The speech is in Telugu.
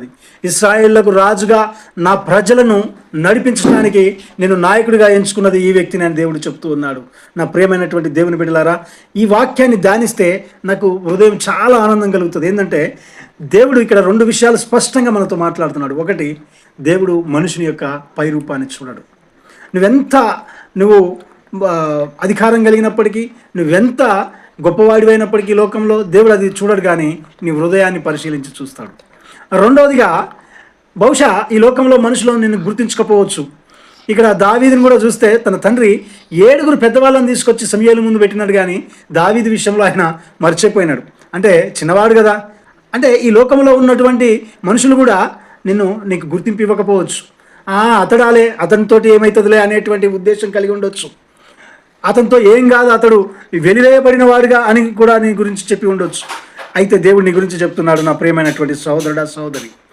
ఉన్నది ఇస్రాయేళ్ళకు రాజుగా నా ప్రజలను నడిపించడానికి నేను నాయకుడిగా ఎంచుకున్నది ఈ వ్యక్తిని అని దేవుడు చెప్తూ ఉన్నాడు. నా ప్రియమైనటువంటి దేవుని బిడ్డలారా ఈ వాక్యాన్ని ధ్యానిస్తే నాకు హృదయం చాలా ఆనందం కలుగుతుంది. ఏంటంటే దేవుడు ఇక్కడ రెండు విషయాలు స్పష్టంగా మనతో మాట్లాడుతున్నాడు. ఒకటి దేవుడు మనుషుని యొక్క పై రూపాన్ని చూడడు. నువ్వెంత నువ్వు అధికారం కలిగినప్పటికీ నువ్వెంత గొప్పవాడివైనప్పటికీ లోకంలో దేవుడు అది చూడడు కానీ నీ హృదయాన్ని పరిశీలించి చూస్తాడు. రెండవదిగా బహుశా ఈ లోకంలో మనుషులు నిన్ను గుర్తించకపోవచ్చు. ఇక్కడ దావీదుని కూడా చూస్తే తన తండ్రి ఏడుగురు పెద్దవాళ్ళని తీసుకొచ్చి సమయాల ముందు పెట్టినాడు కానీ దావీది విషయంలో ఆయన మర్చిపోయినాడు. అంటే చిన్నవాడు కదా. అంటే ఈ లోకంలో ఉన్నటువంటి మనుషులు కూడా నిన్ను నీకు గుర్తింపు ఇవ్వకపోవచ్చు. అతడాలే అతనితోటి ఏమవుతుందిలే అనేటువంటి ఉద్దేశం కలిగి ఉండొచ్చు. అతనితో ఏం కాదు అతడు వెలివేయబడిన వాడుగా అని కూడా నీ గురించి చెప్పి ఉండొచ్చు. అయితే దేవుడు నీ గురించి చెప్తున్నాడు నా ప్రియమైనటువంటి సహోదరుడా సహోదరి.